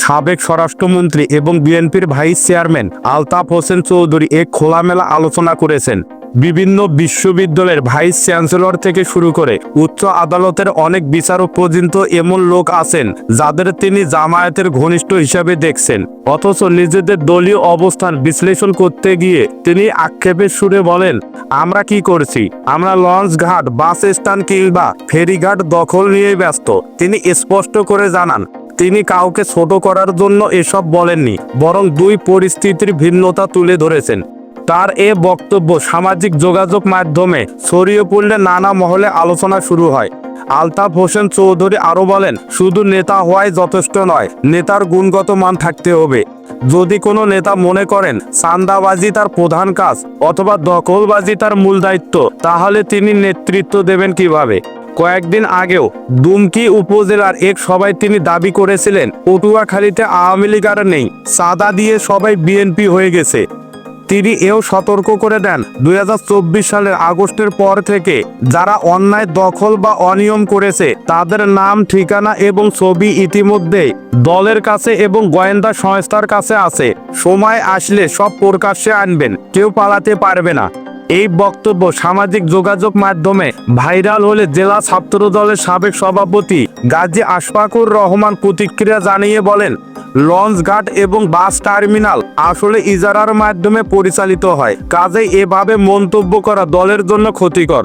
সাবেক স্বরাষ্ট্রমন্ত্রী এবং বিএনপির ভাইস চেয়ারম্যান আলতাফ হোসেন চৌধুরী এক খোলামেলা আলোচনা করেছেন। বিভিন্ন বিশ্ববিদ্যালয়ের ভাইস চ্যান্সেলর থেকে শুরু করে উচ্চ আদালতের অনেক বিচারক পর্যন্ত এমন লোক আছেন যাদের তিনি জামায়াতের ঘনিষ্ঠ হিসাবে দেখছেন। অথচ নিজেদের দলীয় অবস্থান বিশ্লেষণ করতে গিয়ে তিনি আক্ষেপের সুরে বলেন, আমরা কি করছি? আমরা লঞ্চ ঘাট, বাস স্ট্যান্ড কিংবা ফেরিঘাট দখল নিয়ে ব্যস্ত। তিনি স্পষ্ট করে জানান তিনি কাউকে ছোট করার জন্য এসব বলেননি, বরং দুই পরিস্থিতির ভিন্নতা তুলে ধরেছেন। তার এ বক্তব্য সামাজিক যোগাযোগ মাধ্যমে ছড়িয়ে পড়লে নানা মহলে আলোচনা শুরু হয়। আলতাফ হোসেন চৌধুরী আরও বলেন, শুধু নেতা হওয়াই যথেষ্ট নয়, নেতার গুণগত মান থাকতে হবে। যদি কোনো নেতা মনে করেন চান্দাবাজি তার প্রধান কাজ অথবা দখলবাজি তার মূল দায়িত্ব, তাহলে তিনি নেতৃত্ব দেবেন কীভাবে? কয়েকদিন আগেও দুমকি উপজেলার এক সভায় তিনি দাবি করেছিলেন, পটুয়াখালীতে আওয়ামী লীগ আর নেই, সাদা দিয়ে সবাই বিএনপি হয়ে গেছে। তিনি এও সতর্ক করে দেন দু হাজার চব্বিশ সালের আগস্টের পর থেকে যারা অন্যায়, দখল বা অনিয়ম করেছে, তাদের নাম, ঠিকানা এবং ছবি ইতিমধ্যে দলের কাছে এবং গোয়েন্দা সংস্থার কাছে আছে। সময় আসলে সব প্রকাশ্যে আনবেন, কেউ পালাতে পারবে না। এই বক্তব্য সামাজিক যোগাযোগ মাধ্যমে ভাইরাল হলে জেলা ছাত্র দলের সাবেক সভাপতি গাজী আশফাকুর রহমান প্রতিক্রিয়া জানিয়ে বলেন, লঞ্চ ঘাট এবং বাস টার্মিনাল আসলে ইজারার মাধ্যমে পরিচালিত হয়। কাজেই এভাবে মন্তব্য করা দলের জন্য ক্ষতিকর।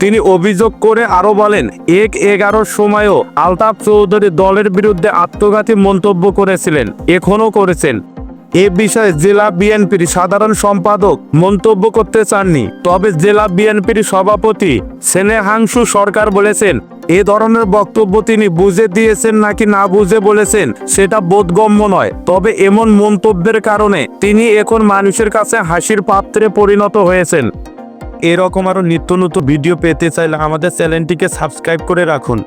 তিনি অভিযোগ করে আরও বলেন, এক এগারোর সময়ও আলতাফ চৌধুরী দলের বিরুদ্ধে আত্মঘাতী মন্তব্য করেছিলেন, এখনও করেছেন। এ বিষয়ে জেলা বিএনপির সাধারণ সম্পাদক মন্তব্য করতে চাননি। তবে জেলা বিএনপির সভাপতি সেনেহাংশু সরকার বলেছেন, এ ধরনের বক্তব্য তিনি বুঝে দিয়েছেন নাকি না বুঝে বলেছেন সেটা বোধগম্য নয়। তবে এমন মন্তব্যের কারণে তিনি এখন মানুষের কাছে হাসির পাত্রে পরিণত হয়েছেন। এরকম আরও নিত্য নতুন ভিডিও পেতে চাইলে আমাদের চ্যানেলটিকে সাবস্ক্রাইব করে রাখুন।